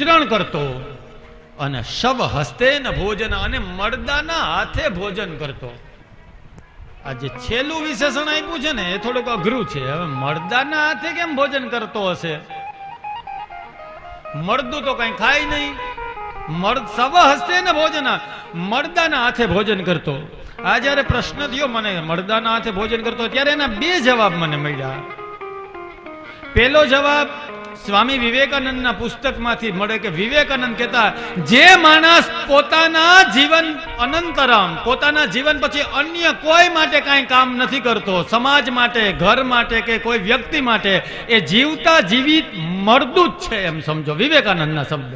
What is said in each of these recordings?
વિચરણ કરતો અને શવ હસ્તે ન ભોજન અને મરદાના હાથે ભોજન કરતો. આ જે છેલ્લું વિશેષણ આપ્યું છે ને, એ થોડુંક અઘરું છે. હવે મરદાના હાથે કેમ ભોજન કરતો હશે? મરદું તો કઈ ખાય નહીં. મર્દ સવ હસ્તે ને ભોજન મરદાના હાથે ભોજન કરતો. આ જ્યારે પ્રશ્ન થયો મને, મરદાના હાથે ભોજન કરતો, ત્યારે એના બે જવાબ મને મળ્યા. પેલો જવાબ સ્વામી વિવેકાનંદના પુસ્તકમાંથી મળે કે વિવેકાનંદ કહેતા, જે માણસ પોતાના જીવન અનંતરમ, પોતાના જીવન પછી અન્ય કોઈ માટે કાંઈ કામ નથી કરતો, સમાજ માટે, ઘર માટે કે કોઈ વ્યક્તિ માટે, એ જીવતા જીવિત મળતું જ છે, એમ સમજો વિવેકાનંદના શબ્દ.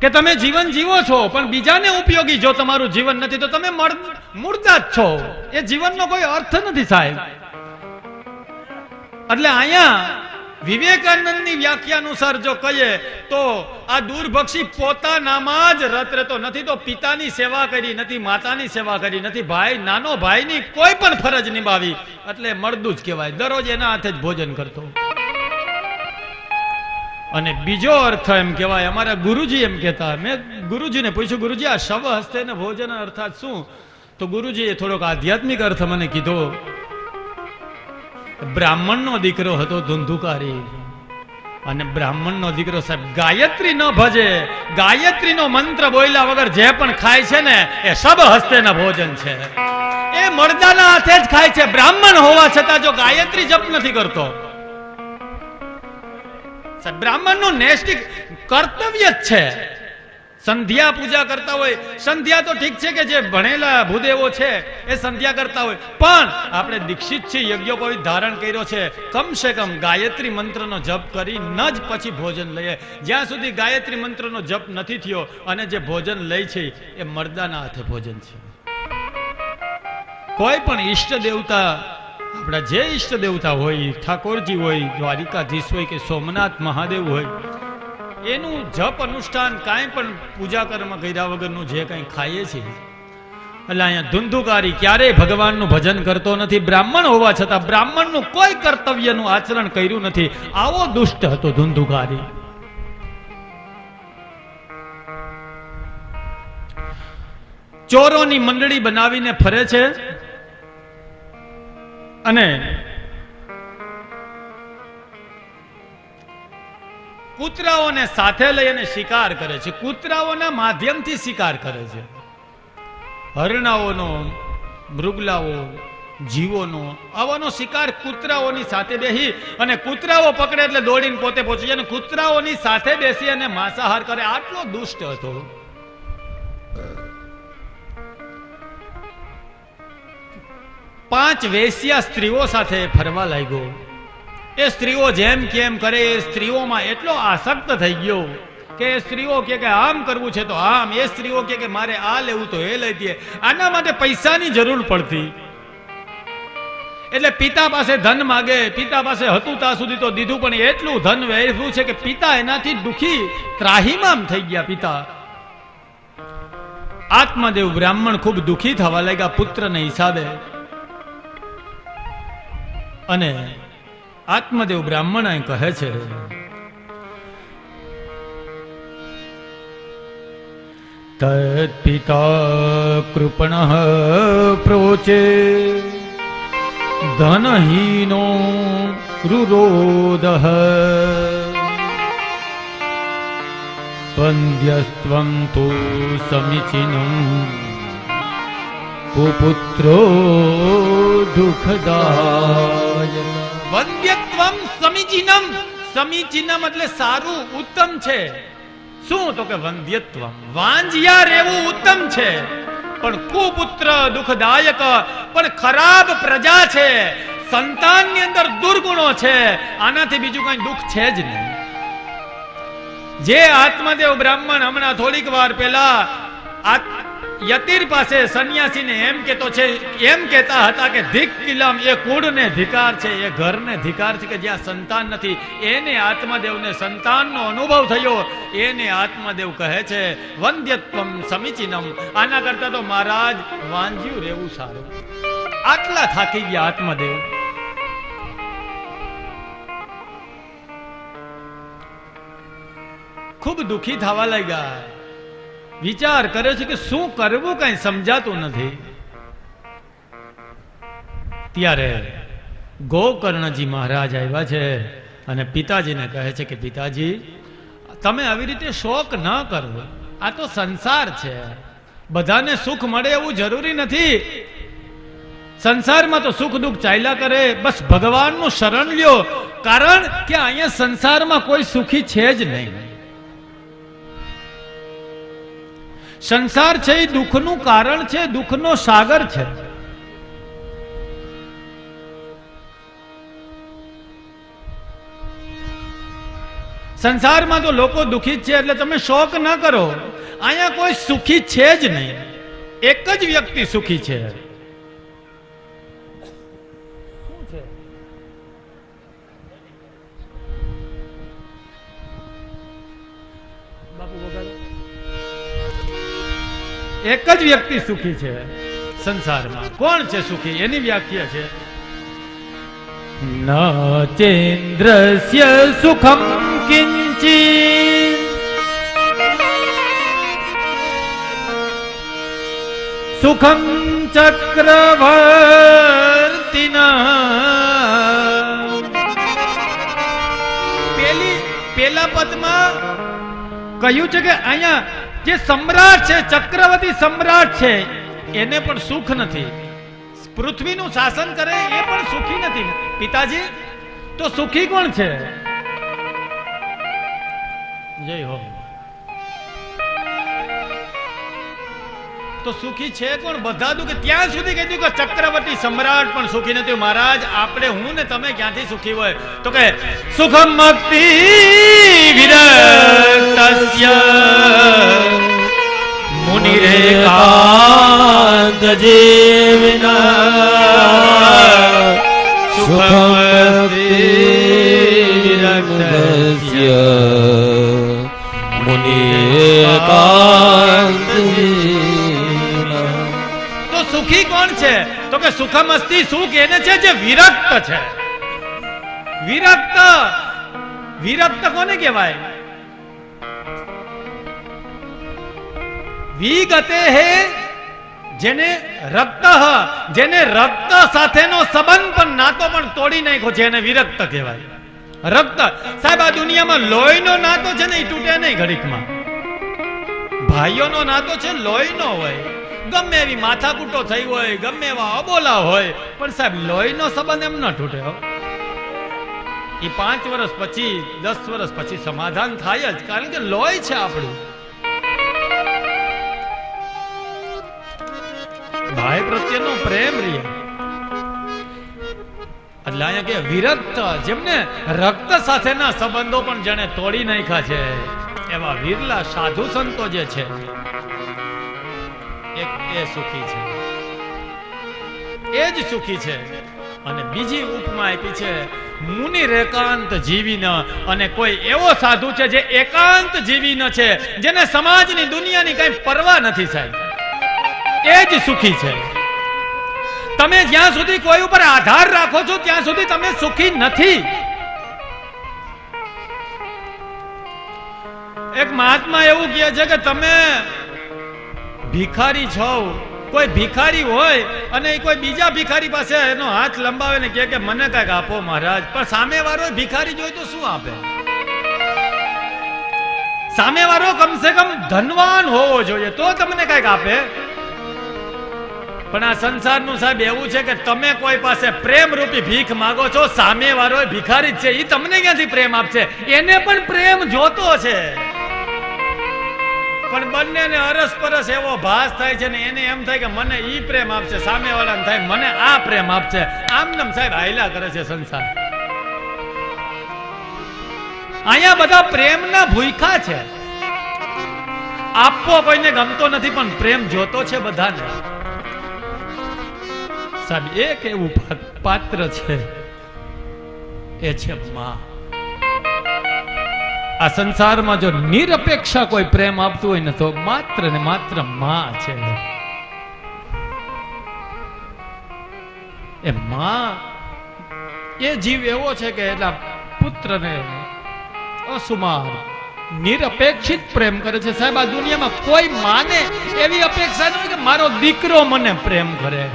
કે તમે જીવન જીવો છો, પણ બીજાને ઉપયોગી જો તમારું જીવન નથી, તો તમે મુર્દા જ છો. એ જીવનનો કોઈ અર્થ નથી સાહેબ. એટલે અહીંયા વિવેકાનંદની વ્યાખ્યા અનુસાર જો કહીએ, તો આ દૂરભક્ષી પોતાનામાં જ રત રહેતો નથી, તો પિતાની સેવા કરી નથી, માતાની સેવા કરી નથી, ભાઈ, નાનો ભાઈની કોઈ પણ ફરજ નિભાવી, એટલે મળદું જ કહેવાય. દરરોજ એના હાથે જ ભોજન કરતો. અને બીજો અર્થ એમ કહેવાય, અમારા ગુરુજી એમ કહેતા, મેં ગુરુજીને પૂછ્યું, ગુરુજી, આ શવ હસ્તે ભોજન અર્થાત શું? તો ગુરુજીએ થોડોક આધ્યાત્મિક અર્થ મને કીધો. બ્રાહ્મણનો દીકરો હતો ધુંધુકારી. અને બ્રાહ્મણનો દીકરો સાહેબ, ગાયત્રી ન ભજે, ગાયત્રીનો મંત્ર બોલ્યા વગર જે પણ ખાય છે ને, એ સબ હસ્તેના ભોજન છે. એ મરદાના હાથે જ ખાય છે. બ્રાહ્મણ હોવા છતાં જો ગાયત્રી જપ નથી કરતો. બ્રાહ્મણનું નૈષ્ટિક કર્તવ્ય જ છે. સંધ્યા પૂજા કરતા હોય. સંધ્યા તો ઠીક છે કે જે ભણેલા ભૂદેવો છે, એ સંધ્યા કરતા હોય. પણ આપણે દીક્ષિત છીએ યજ્ઞોપવિત ધારણ કર્યો છે. કમસે કમ ગાયત્રી મંત્રનો જપ કરી ન જ પછી ભોજન લઈએ. જ્યાં સુધી ગાયત્રી મંત્રનો જપ નથી થયો અને જે ભોજન લે છે, એ મર્દાના હાથે ભોજન છે. કોઈ પણ ઈષ્ટ દેવતા, આપણા જે ઈષ્ટ દેવતા હોય, ઠાકોરજી હોય, દ્વારિકાધીશ હોય કે સોમનાથ મહાદેવ હોય એનું જપ અનુષ્ઠાન કાંઈ પણ પૂજા કર્મ કર્યા વગરનું જે કંઈ ખાઈએ છીએ, એટલે અહીંયા ધુંધુકારી ક્યારેય ભગવાનનું ભજન કરતો નથી. બ્રાહ્મણ હોવા છતાં બ્રાહ્મણનું કોઈ કર્તવ્યનું આચરણ કર્યું નથી. આવો દુષ્ટ હતો ધુંધુકારી. ચોરોની મંડળી બનાવીને ફરે છે અને કૂતરાઓને સાથે લઈ અને શિકાર કરે છે. કૂતરાઓના માધ્યમથી શિકાર કરે છે. હરણાઓનો, મૃગલાઓ, જીવોનો, આવાનો શિકાર કૂતરાઓની સાથે બેસી અને કૂતરાઓ પકડે એટલે દોડીને પોતે પહોંચી જાય અને કૂતરાઓની સાથે બેસી અને માંસાહાર કરે. આટલો દુષ્ટ હતો. પાંચ વેશ્યા સ્ત્રીઓ સાથે ફરવા લાગ્યો. એ સ્ત્રીઓ જેમ કેમ કરે, એ સ્ત્રીઓમાં એટલો આસક્ત થઈ ગયો કે સ્ત્રીઓ કે કે આમ કરવું છે તો આમ, એ સ્ત્રીઓ કે કે મારે આ લેવું તો એ લઈ દે. આના માટે પૈસાની જરૂર પડતી. એટલે પિતા પાસે ધન માગે, પિતા પાસે હતું ત્યાં સુધી તો દીધું, પણ એટલું ધન વેરવું છે કે પિતા એનાથી દુખી, ત્રાહીમામ થઈ ગયા પિતા. આત્મદેવ બ્રાહ્મણ ખૂબ દુખી થવા લાગ્યા પુત્રને હિસાબે. અને આત્મદેવ બ્રાહ્મણ કહે છે તત્પિતા કૃપણ પ્રોચે ધનહીનો રુરોદ. વંદ્યસ્ત્વં તો સમીચીનમ કુપુત્રો દુઃખદાય સમીચીનમ. સમીચીનમ એટલે સારું ઉત્તમ છે. શું તો કે વંદ્યત્વ વાંજિયા રહેવું ઉત્તમ છે. પણ કુપુત્ર દુઃખદાયક, પણ ખરાબ પ્રજા છે. સંતાનની અંદર દુર્ગુણો છે. આનાથી બીજું કઈ દુઃખ છે જ નહીં. જે આત્મદેવ બ્રાહ્મણ હમણાં થોડીક વાર પહેલા યતીર પાસે સંન્યાસીને એમ કેતો છે, એમ કહેતા હતા કે ધિક કિલમ, એ કુળને ધિકાર છે, એ ઘરને ધિકાર છે કે જ્યાં સંતાન નથી. એને આત્મદેવને સંતાનનો અનુભવ થયો. એને આત્મદેવ કહે છે, વંદ્યત્વમ સમીચીનમ. આના કરતા તો મહારાજ વાંજ્યું રહેવું સારું. આટલા થાકી ગયા આત્મદેવ. ખૂબ દુઃખી થવા લાગ્યા. વિચાર કર્યો છે કે શું કરવું કઈ સમજાતું નથી. ત્યારે ગોકર્ણજી મહારાજ આવ્યા છે અને પિતાજીને કહે છે કે પિતાજી, તમે આવી રીતે શોક ન કરો. આ તો સંસાર છે. બધાને સુખ મળે એવું જરૂરી નથી. સંસારમાં તો સુખ દુઃખ ચાલ્યા કરે. બસ ભગવાનનું શરણ લ્યો. કારણ કે અહીંયા સંસારમાં કોઈ સુખી છે જ નહીં. સંસાર છે એ દુઃખનું કારણ છે, દુઃખનો સાગર છે. સંસારમાં તો લોકો દુઃખી છે, એટલે તમે શોક ન કરો. અહીંયા કોઈ સુખી છે જ નહીં. એક જ વ્યક્તિ સુખી છે. એક જ વ્યક્તિ સુખી છે સંસારમાં. કોણ છે સુખી? એની વ્યાખ્યા છે. ન સુખમ કિંચિત. સુખમ ચક્રવર્તિના. પેલી, પેલા પદમાં કહ્યું છે કે અહીંયા જે સમ્રાટ છે, ચક્રવર્તી સમ્રાટ છે, એને પણ સુખ નથી. પૃથ્વીનું શાસન કરે, એ પણ સુખી નથી. પિતાજી, તો સુખી કોણ છે? જય હો. તો સુખી છે કોણ? બધા દુઃખ. ત્યાં સુધી કીધું કે ચક્રવર્તી સમ્રાટ પણ સુખી નથી મહારાજ, આપણે હું ને તમે ક્યાંથી સુખી હોય? તો કે સુખમ મક્તિ વિરક્તસ્ય. કાંત જીવના સુખમસ્તિરક્તસ્ય સુખી કોણ છે? તો કે સુખમ અસ્તિ સુખ એને છે જે વિરક્ત છે. વિરક્ત? વિરક્ત કોને કહેવાય? વિગતે હે જેને રક્ત જેને રક્ત સાથેનો સંબંધ પણ નાતો પણ તોડી નાખ્યો છે એને વિરક્ત કહેવાય. રક્ત. સાહેબ, આ દુનિયામાં લોહીનો નાતો છે ને એ તૂટે નહીં ઘડીકમાં. ભાઈઓનો નાતો છે લોહીનો હોય. ગમે એવી માથાકૂટો થઈ હોય, ગમે એવા અબોલા હોય, પણ સાહેબ, લોહીનો સંબંધ એમ ન તૂટે એ પાંચ વર્ષ પછી, દસ વર્ષ પછી સમાધાન થાય જ, કારણ કે લોહી છે આપણું. ભાઈ પ્રત્યેનો પ્રેમ રહે એટલે અહીંયા કે વિરક્ત, જેમને રક્ત સાથેના સંબંધો પણ જેને તોડી નાખ્યા છે, એવા વિરલા સાધુ સંતો જે છે એ જ સુખી છે. અને બીજી ઉપમા આપી છે, મુનિ રેકાંત જીવી અને કોઈ એવો સાધુ છે જે એકાંત જીવી છે, જેને સમાજની દુનિયાની કઈ પરવા નથી સાહેબ. એ જ સુખી છે. તમે જ્યાં સુધી કોઈ ઉપર આધાર રાખો છો, ત્યાં સુધી તમે સુખી નથી. એક મહાત્મા એવું કહે છે કે તમે ભિખારી છો? કોઈ ભિખારી હોય અને એ કોઈ બીજા ભિખારી પાસે એનો હાથ લંબાવે ને કે મને કંઈક આપો મહારાજ. પણ સામે વાળો ભિખારી જોઈ તો શું આપે? સામે વાળો કમસે કમ ધનવાન હોવો જોઈએ, તો તમને કંઈક આપે? પણ આ સંસારનું સાહેબ એવું છે કે તમે કોઈ પાસે પ્રેમ રૂપી ભીખ માગો છો સામે વાળો ભિખારી જ છે એ તમને ક્યાંથી પ્રેમ આપશે? એને પણ પ્રેમ જોતો છે. પણ બંનેને અરસપરસ એવો ભાસ થાય છે ને એને એમ થાય કે મને ઈ પ્રેમ આપશે સામે વાળાને થાય, મને આ પ્રેમ આપશે. આમ નામ સાહેબ હાયલા કરે છે સંસાર. અહીંયા બધા પ્રેમના ભૂખા છે. આપવો કોઈને ગમતો નથી, પણ પ્રેમ જોતો છે બધાને. સાહેબ, એક એવું પાત્ર છે. એ છે માં. આ સંસારમાં જો નિરપેક્ષા કોઈ પ્રેમ આપતું હોય ને તો માત્ર ને માત્રમાં છે. એ માં એ જીવ એવો છે કે એટલા પુત્રને અસુમાર નિરપેક્ષિત પ્રેમ કરે છે. સાહેબ, આ દુનિયામાં કોઈ માને એવી અપેક્ષા ન કે મારો દીકરો મને પ્રેમ કરે.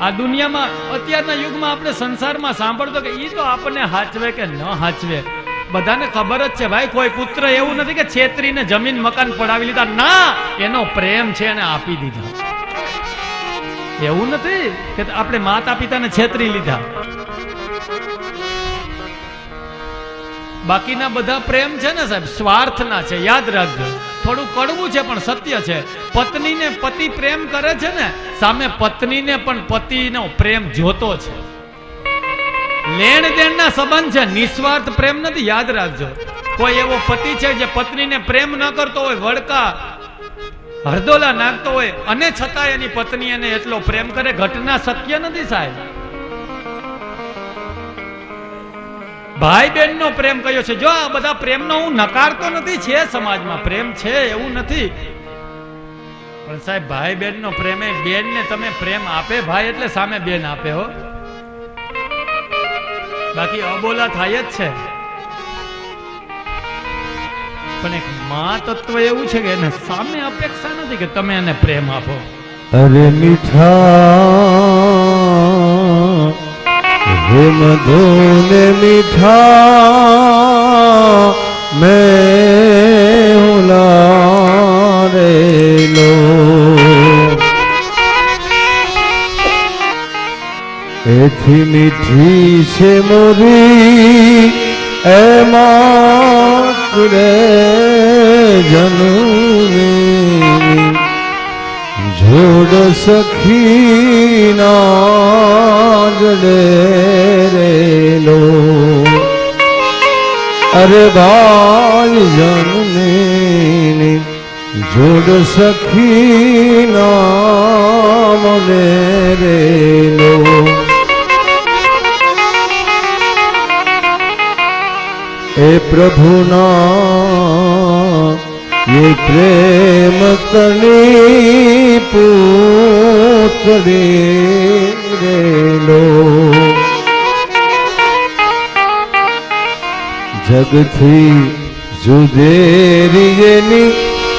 આ દુનિયામાં અત્યારના યુગમાં આપણે સંસારમાં સાંભળતો કે એ તો આપણને હાચવે કે ન હાચવે. બધાને ખબર જ છે, ભાઈ, કોઈ પુત્ર એવું નથી કે છેતરીને જમીન મકાન પડાવી લીધા. ના, એનો પ્રેમ છે એને આપી દીધા. એવું નથી કે આપણે માતા પિતાને છેતરી લીધા. બાકીના બધા પ્રેમ છે ને સાહેબ, સ્વાર્થના છે, યાદ રાખજો. થોડું કડવું છે, પણ સત્ય છે. પત્નીને પતિ પ્રેમ કરે છે ને, સામે પત્નીને પણ પતિનો પ્રેમ જોતો છે. લેણ દેણના સંબંધ છે. નિસ્વાર્થ પ્રેમ નથી, યાદ રાખજો. કોઈ એવો પતિ છે જે પત્નીને પ્રેમ ન કરતો હોય વડકા હરદોલા નાખતો હોય, અને છતાં એની પત્ની એને એટલો પ્રેમ કરે, ઘટના શક્ય નથી સાહેબ. ભાઈ બહેન નો પ્રેમ કયો છે? જો આ બધા પ્રેમનો હું નકારતો નથી, છે સમાજમાં. પ્રેમ છે એવું નથી. પણ સાહેબ ભાઈ બહેન નો પ્રેમ એ બેન ને તમે પ્રેમ આપે, ભાઈ એટલે સામે બેન આપે, હો. બાકી અબોલા થાય જ છે. પણ એક માં તત્વ એવું છે કે એને સામે અપેક્ષા નથી કે તમે એને પ્રેમ આપો. અરે મીઠા, હે મધુને મીઠા, મેં હુલારેલો એથી મીઠી છે મોરી, એમાં રે જનની જોડ સખીના જડે રેલો અરે ભાઈ જનની જોડ સખીના મને રેલો એ પ્રભુના, એ પ્રેમ તની પૂતરે રેલો જગથી જુદેરીએની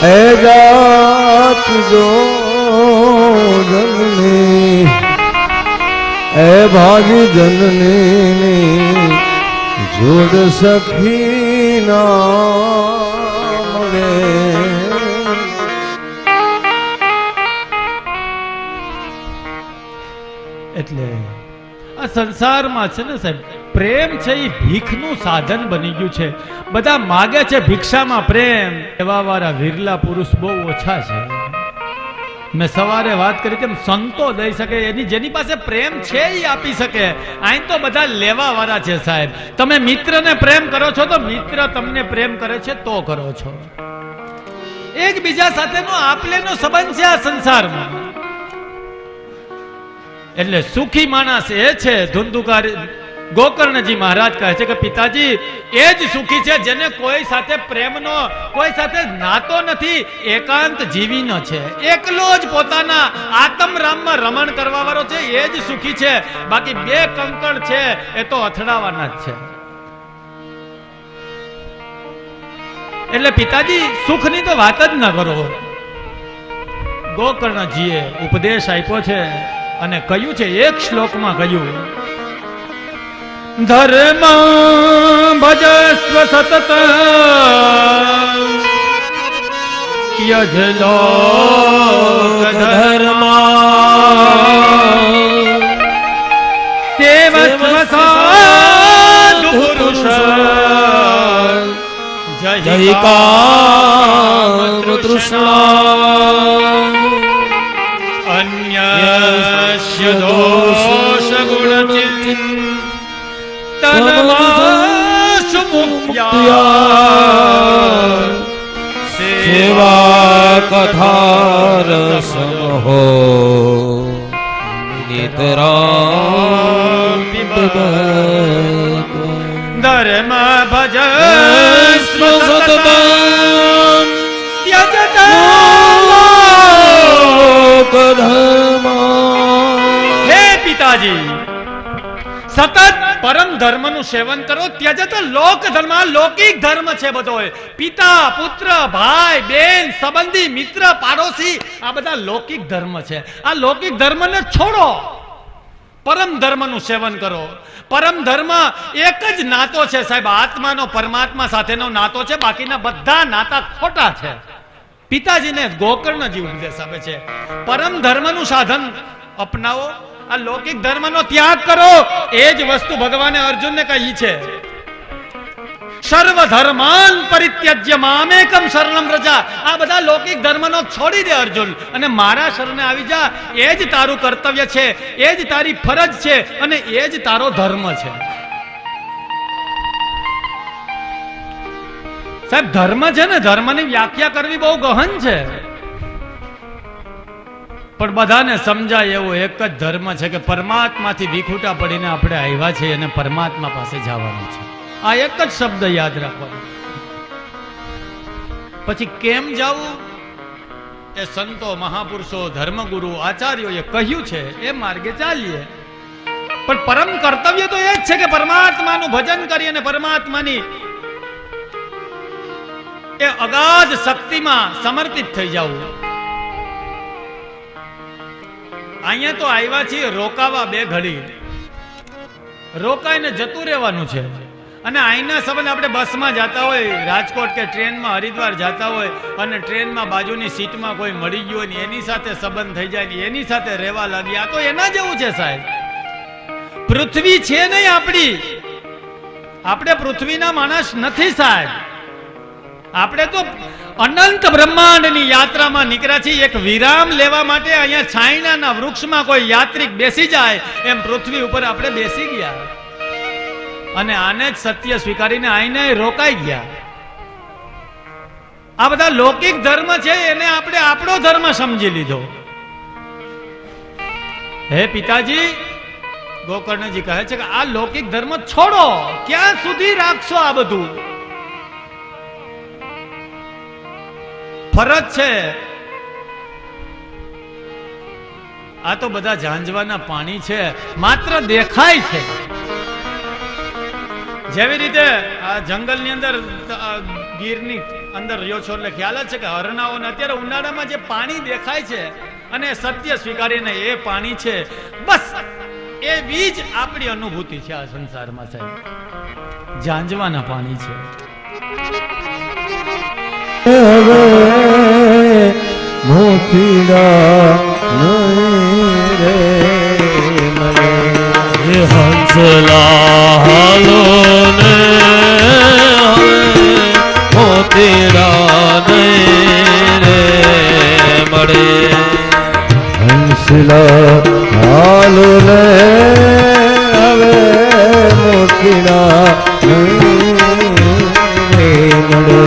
એ રાત જો જનની એ ભાગી જનની જોડ સખી મળે એટલે આ સંસારમાં છે ને સાહેબ, પ્રેમ છે એ ભીખનું સાધન બની ગયું છે. બધા માગે છે ભિક્ષામાં પ્રેમ. એવા વાળા વિરલા પુરુષ બહુ ઓછા છે. મેં સવારે વાત કરી તેમ સંતો દઈ શકે, એની જેની પાસે પ્રેમ છે એ આપી શકે. અહીં તો બધા લેવા વાળા છે સાહેબ. તમે મિત્રને પ્રેમ કરો છો તો મિત્ર તમને પ્રેમ કરે છે તો કરો છો. એકબીજા સાથેનો આપલેનો સંબંધ છે આ સંસારમાં. એટલે સુખી માણસ એ છે ધુંધુકાર ગોકર્ણજી મહારાજ કહે છે કે પિતાજી, એ જ સુખી છે જેને કોઈ સાથે પ્રેમનો, કોઈ સાથે નાતો નથી, એકાંત જીવીનો છે. એકલો જ પોતાના આત્મરામમાં રમણ કરવા વાળો છે, એ જ સુખી છે. બાકી બે કંકણ છે, એ તો અથડાવાના જ છે. એટલે પિતાજી, સુખની તો વાત જ ન કરો. ગોકર્ણજીએ ઉપદેશ આપ્યો છે અને કહ્યું છે, એક શ્લોકમાં કહ્યું ધર્મ ભજસ્વ સતત યજલો ધર્મ સેવસ્વ સાધુ પુરુષ જય કામ તૃષ્ણા અન્યસ્ય દોષ ગુણ ચિંતનમાશુ મુક્ત્યા સેવા કથા રસમહો નિતરામ ધર્મ ભજ સતતમ હે પિતાજી સતત પરમ ધર્મનું સેવન કરો. ત્યજત લોક ધર્મ લૌકિક ધર્મ છે બધો પિતા, પુત્ર, ભાઈ, બેન, સંબંધી, મિત્ર, પાડોશી, આ બધા લૌકિક ધર્મ છે. આ લૌકિક ધર્મને છોડો. પરમ ધર્મનું સેવન કરો. પરમ ધર્મ એક જ નાતો છે સાહેબ. આત્માનો, પરમાત્મા સાથેનો નાતો છે. બાકીના બધા નાતા ખોટા છે. પિતાજીને ગોકર્ણજી ઉપદેશ આપે છે. પરમ ધર્મનું સાધન અપનાવો. આ લૌકિક ધર્મનો ત્યાગ કરો, એ જ વસ્તુ ભગવાને અર્જુનને કહી છે. સર્વ ધર્માન પરિત્યજ્ય મામેકમ શરણમ રજા. આ બધા લૌકિક ધર્મનો છોડી દે અર્જુન. અને મારા શરણે આવી જા. એ જ તારું કર્તવ્ય છે. એ જ તારી ફરજ છે. અને એ જ તારો ધર્મ છે. સાહેબ, ધર્મ છે ને, ધર્મની વ્યાખ્યા કરવી બહુ ગહન છે. પણ બધાને સમજાય એવો, એક જ ધર્મ છે કે પરમાત્માથી વિખૂટા પડીને આપણે આવ્યા છીએ અને પરમાત્મા પાસે જવાનું છે. આ એક જ શબ્દ યાદ રાખવાનો. પછી કેમ જવું? એ સંતો, મહાપુરુષો, ધર્મગુરુ, આચાર્યોએ કહ્યું છે, એ માર્ગે ચાલીએ. પણ પરમ કર્તવ્ય તો એ જ છે કે પરમાત્માનું ભજન કરી અને પરમાત્માની એ અગાધ શક્તિમાં સમર્પિત થઈ જવું. અહીંયા તો આવ્યા છીએ રોકાવા બે ઘડી. રોકાઈને જતું રહેવાનું છે. અને અહીંના સંબંધ આપણે બસમાં જતા હોય, રાજકોટ કે ટ્રેનમાં, હરિદ્વાર જતા હોય, અને ટ્રેનમાં બાજુની સીટમાં કોઈ મળી ગયું ને એની સાથે સંબંધ થઈ જાય ને એની સાથે રહેવા લાગ્યા તો એના જેવું છે સાહેબ. પૃથ્વી છે નહીં આપણી. આપણે પૃથ્વીના માણસ નથી સાહેબ. આપણે તો અનંત બ્રહ્માંડની યાત્રામાં નીકળ્યા છીએ. એક વિરામ લેવા માટે અહીંયા છાયણાના વૃક્ષમાં કોઈ યાત્રિક બેસી જાય એમ પૃથ્વી ઉપર આપણે બેસી ગયા. અને આને જ સત્ય સ્વીકારીને આઈને રોકાઈ ગયા. આ બધા લૌકિક ધર્મ છે, એને આપણે આપણો ધર્મ સમજી લીધો. હે પિતાજી, ગોકર્ણજી કહે છે કે આ લૌકિક ધર્મ છોડો. ક્યાં સુધી રાખશો આ બધું? ફરજ છે. આ તો બધા ઝાંઝવાના પાણી છે. માત્ર દેખાય છે. જેવી રીતે આ જંગલની અંદર ગીરની અંદર રહ્યો છો, એટલે ખ્યાલ જ છે કે હરણાઓને અત્યારે ઉનાળામાં જે પાણી દેખાય છે અને સત્ય સ્વીકારીને એ પાણી છે, બસ એ બીજ આપણી અનુભૂતિ છે આ સંસારમાં સાહેબ. ઝાંઝવાના પાણી છે. મોતીડા નહીં રે મને. હંસલા હાલો ને હવે મોતીડા નહીં રે મળે હંસલા હાલો ને હવે મોતીડા નહીં રે મળે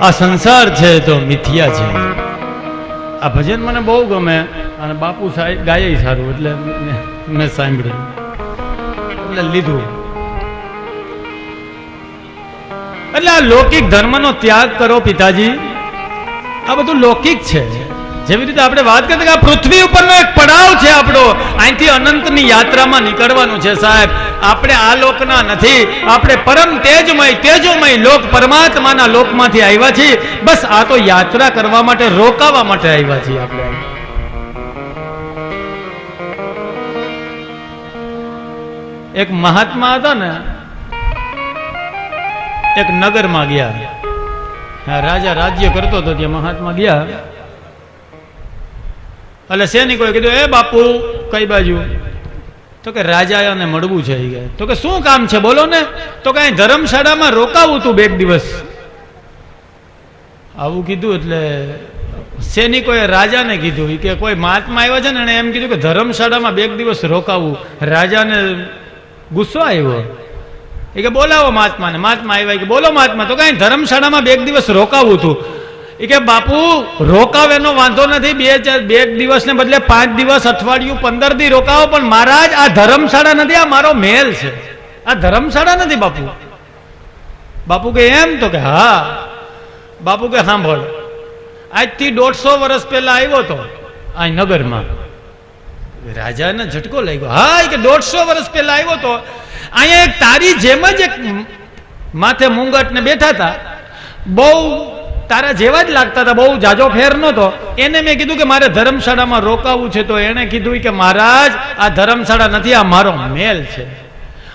આ સંસાર છે તો મિથ્યા છે. આ ભજન મને બહુ ગમે. અને બાપુ સાહેબ ગાય સારું એટલે મેં- સાંભળ્યું. એટલે લીધું. એટલે આ લૌકિક ધર્મનો ત્યાગ કરો પિતાજી. આ બધું લૌકિક છે. જેવી રીતે આપણે વાત કરતા કે આ પૃથ્વી ઉપરનો એક પડાવ છે આપણો. અહીંથી અનંતની યાત્રામાં નીકળવાનું છે સાહેબ. આપણે આ લોકના નથી. આપણે પરમ તેજમય, તેજોમય લોક પરમાત્માના લોકમાંથી આવ્યા છીએ. બસ આ તો યાત્રા કરવા માટે, રોકાવા માટે આવ્યા છીએ આપણે. એક મહાત્મા હતા ને, એક નગરમાં ગયા. રાજા રાજ્ય કરતો હતો ત્યાં મહાત્મા ગયા. એટલે સૈનિકોએ કીધું, એ બાપુ, કઈ બાજુ? તો કે, રાજાને મળવું છે. તો કે, શું કામ છે? બોલો ને. તો કે ધર્મશાળામાં રોકાવું તું બે દિવસ. આવું કીધું એટલે સૈનિકોએ રાજાને કીધું. કે, કોઈ મહાત્મા આવ્યા છે ને એણે એમ કીધું કે, ધર્મશાળામાં બે દિવસ રોકાવું. રાજાને ગુસ્સો આવ્યો. એ કે બોલાવો મહાત્માને. મહાત્મા આવ્યા કે બોલો મહાત્મા, તો કઈ ધર્મશાળામાં બે એક દિવસ રોકાવું હતું. એ કે બાપુ, રોકાવેનો વાંધો નથી, બે ચાર, બે દિવસને બદલે પાંચ દિવસ, અઠવાડિયું, પંદર દી રોકાવો, પણ મહારાજ આ ધર્મશાળા નથી, આ મારો મેલ છે. આ ધર્મશાળા નથી બાપુ. બાપુ કે એમ તો કે હા. બાપુ કે સાંભળ, આજથી દોઢસો વર્ષ પહેલા આવ્યો હતો આ નગરમાં. રાજાને ઝટકો લાગ્યો. હા કે દોઢસો વર્ષ પહેલા આવ્યો તો. અહીંયા એક તારી જેમ જ એક માથે મુંગટને બેઠા હતા. બહુ તારા જેવા જ લાગતા હતા, બહુ જાજો ફેર નહોતો. એને મેં કીધું કે મારે ધર્મશાળામાં રોકાવું છે તો એણે કીધું કે મહારાજ, આ ધર્મશાળા નથી, આ મારો મેલ છે.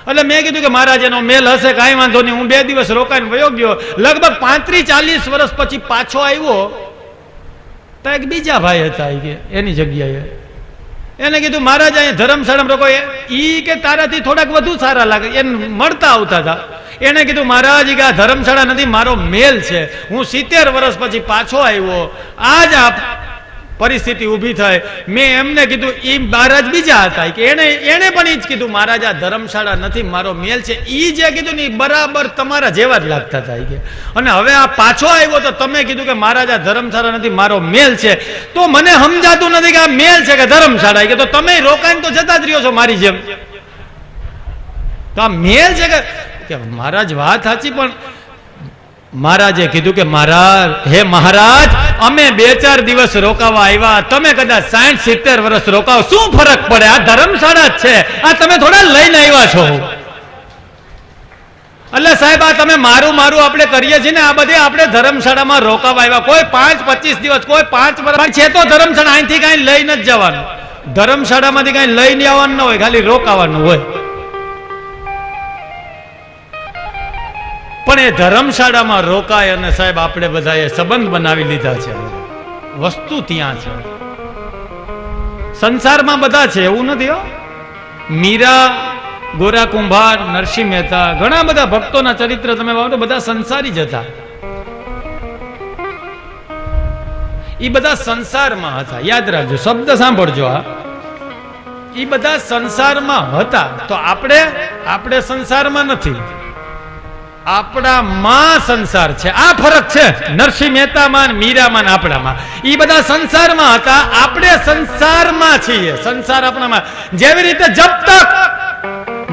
એટલે મેં કીધું કે મહારાજ, એનો મેલ હશે, કાંઈ વાંધો નહીં. હું બે દિવસ રોકાઈને વયો ગયો. લગભગ પાંત્રીસ ચાલીસ વર્ષ પછી પાછો આવ્યો. તો એક બીજા ભાઈ હતા એની જગ્યાએ એને કીધું, મહારાજ, અહીંયા ધર્મશાળામાં રોકો. એ કે તારાથી થોડાક વધુ સારા લાગે. એને મળતા આવતા હતા. એને કીધું, મહારાજ કે આ ધર્મશાળા નથી, મારો મેલ છે. હું સિત્તેર વર્ષ પછી પાછો આવ્યો. આજ આ પરિસ્થિતિ ઊભી થાય મેં એમને કીધું, ઈ મહારાજ બીજા હતા. કે એને એને પણ ઈ જ કીધું, મહારાજ, આ ધર્મશાળા નથી, મારો મેલ છે. ઈ જે કીધું ને એ બરાબર તમારા જેવા જ લાગતા હતા કે. અને હવે આ પાછો આવ્યો તો તમે કીધું કે, મહારાજ, આ ધર્મશાળા નથી, મારો મેલ છે. તો મને સમજાતું નથી કે આ મેલ છે કે ધર્મશાળા. કે તો તમે રોકાઈને તો જતા જ રહ્યો છો મારી જેમ. તો આ મેલ છે કે મહારાજ વાત સાચી પણ મહારાજે કીધું કે મહારાજ, હે મહારાજ, અમે બે ચાર દિવસ રોકાવા આવ્યા. તમે કદાચ સાઠ સિત્તેર વર્ષ રોકાવ. શું ફરક પડે? આ ધર્મશાળા જ છે. આ તમે થોડા લઈને આવ્યા છો. એટલે સાહેબ, આ તમે મારું મારું આપણે કરીએ છીએ ને, આ બધે આપણે ધર્મશાળામાં રોકાવા આવ્યા. કોઈ પાંચ, પચીસ દિવસ, કોઈ પાંચ વર્ષ છે તો ધર્મશાળા, અહીંથી કાંઈ લઈને જ જવાનું. ધર્મશાળામાંથી કાંઈ લઈને આવવાનું ન હોય, ખાલી રોકાવાનું હોય. પણ એ ધર્મશાળામાં રોકાય અને સાહેબ આપણે બધાએ સંબંધ બનાવી લીધા છે. વસ્તુ ત્યાં છે. સંસારમાં બધા છે, એવું નથી હો? મીરા ગોરા કુંભાર નરસિંહ મહેતા, ઘણા બધા ભક્તોના ચરિત્ર તમે વાપરો બધા સંસારી જ હતા. એ બધા સંસારમાં હતા. યાદ રાખજો, શબ્દ સાંભળજો આ. એ બધા સંસારમાં હતા. તો આપણે આપણે સંસારમાં નથી. આપણા માં સંસાર છે આ ફરક છે નરસિંહ મહેતામાં મીરામાં ને આપણામાં એ બધા સંસારમાં હતા આપણે સંસારમાં છીએ સંસાર આપણામાં જેવી રીતે જબ તક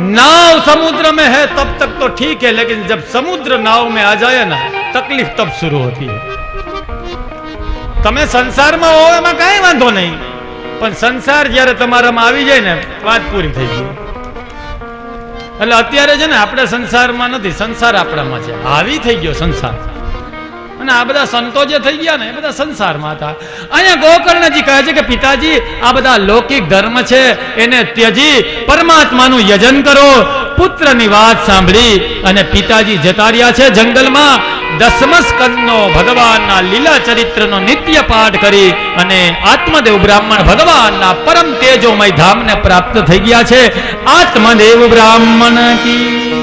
नाव समुद्र में है तब तक तो ठीक है लेकिन जब समुद्र नाव में आ जाए ना तकलीफ तब शुरू होती है તમે સંસારમાં હો એમાં કાંઈ વાંધો નહીં પણ સંસાર જ્યારે તમારામાં આવી જાય ને વાત પૂરી થઈ ગઈ એટલે અત્યારે છે ને આપણે સંસારમાં નથી સંસાર આપણામાં છે. હાવી થઈ ગયો સંસાર. અને આ બધા સંતો જે થઈ ગયા ને, એ બધા સંસારમાં હતા. અહીંયા ગોકર્ણજી કહે છે કે પિતાજી, આ બધા લૌકિક ધર્મ છે, એને ત્યજી, પરમાત્માનું યજન કરો. પુત્રની વાત સાંભળી અને પિતાજી જતા રહ્યા છે જંગલમાં. દસમ સ્કંદનો ભગવાનના લીલા ચરિત્રનો નિત્ય પાઠ કરી અને આત્મદેવ બ્રાહ્મણ ભગવાનના પરમ તેજોમય ધામને પ્રાપ્ત થઈ ગયા છે. આત્મદેવ બ્રાહ્મણ કી